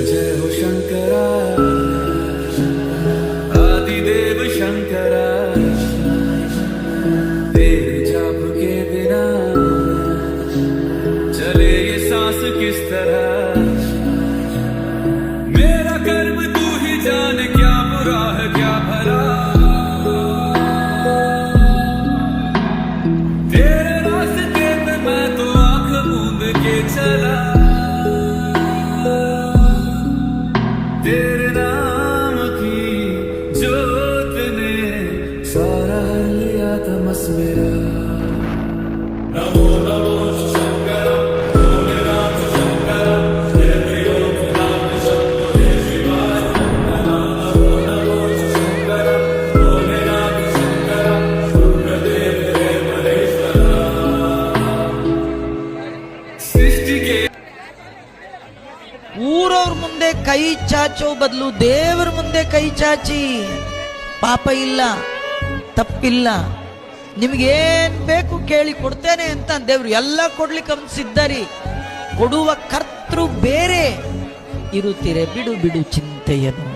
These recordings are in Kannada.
जय हो शंकरा। आदिदेव शंकरा। तेरे जाप के बिना चले ये सांस किस तरह? ಊರವ್ರ ಮುಂದೆ ಕೈ ಚಾಚೋ ಬದಲು ದೇವರ ಮುಂದೆ ಕೈ ಚಾಚಿ ಪಾಪ ಇಲ್ಲ ತಪ್ಪಿಲ್ಲ ನಿಮ್ಗೇನ್ ಬೇಕು ಕೇಳಿ ಕೊಡ್ತೇನೆ ಅಂತ ದೇವ್ರು ಎಲ್ಲ ಕೊಡ್ಲಿಕ್ಕೆ ಅವನು ಸಿದ್ಧರಿ. ಕೊಡುವ ಕರ್ತೃ ಬೇರೆ. ಇರುತ್ತೀರೆ ಬಿಡು ಬಿಡು ಚಿಂತೆಯನ್ನು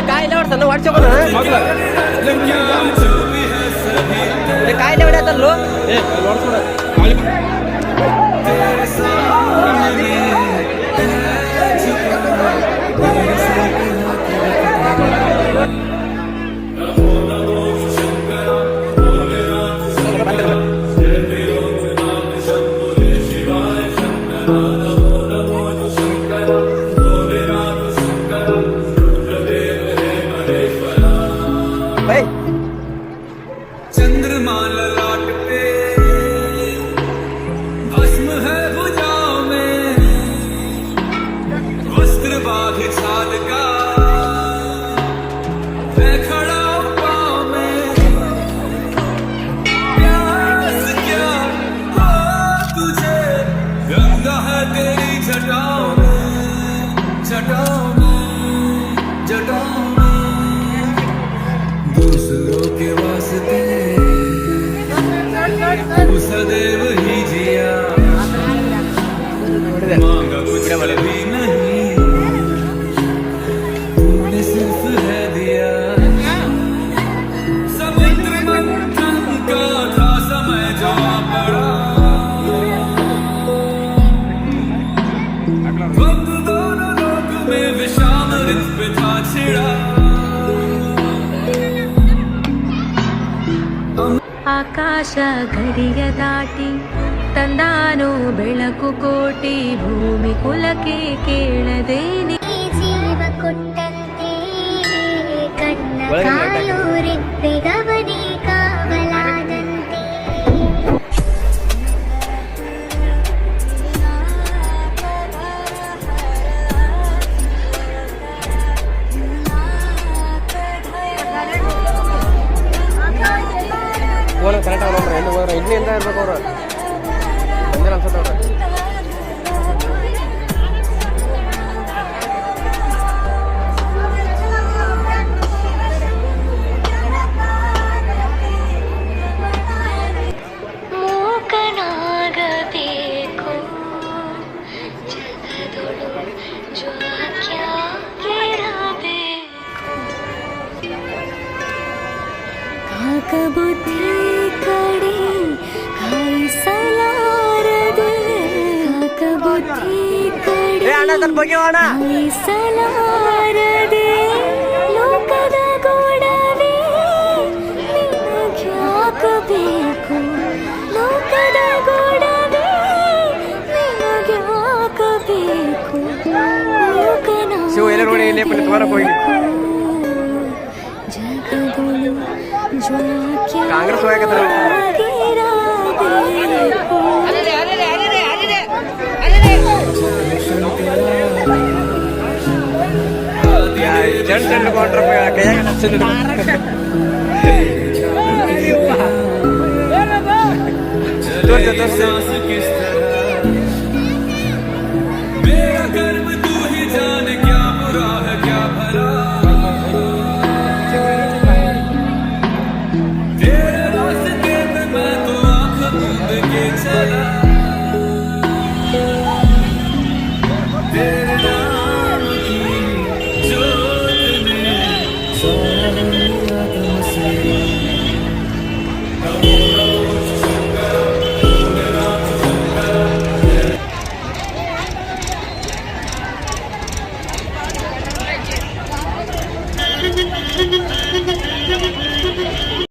కాయలు ఎవడతాను వాడు చెప్పను కాయలు ఎవడేతాను चंद्रमा लाट पे भस्म है भुजाओं में। वस्त्र बाघ छाल का खड़ा सदैव ही जिया ಆಕಾಶ ಗಡಿಯ ದಾಟಿ ತಂದಾನು ಬೆಳಕು ಕೋಟಿ ಭೂಮಿ ಕುಲಕ್ಕೆ ಕೇಳದೇನೆ. ಜೀವ ಕೊಟ್ಟಂತೆ ಕಣ್ಣ ಇಡ್ಲಿಯಿಂದ ಇರ್ಬೇಕು ಅವ್ರು ಬಂದಿಲ್ಲ ಅನ್ಸುತ್ತೆ ಅವ್ರು ಮೂಕನಾಗಬೇಕು ಸಲಾರದೆ ಬುದ್ಧಿ ಕಡೆ ಸಲಾರದೆ ಲೋಕದ ಗೋಡವೇ ನಿನಗ್ಯಾಕಬೇಕು. ಲೋಕದ ಗೋಡವೇ ನಿನಗ್ಯಾಕಬೇಕು. ಶಿವ ಎಲ್ಲ ನೋಡಿ ಇಲ್ಲೇ ಪುನಃ ತೋರಕ್ಕೆ ಹೋಗಿ Congress ಹೋಗಕತ್ತಾರ sino na? Parang siya. Ay, ayaw ba? Wala ba?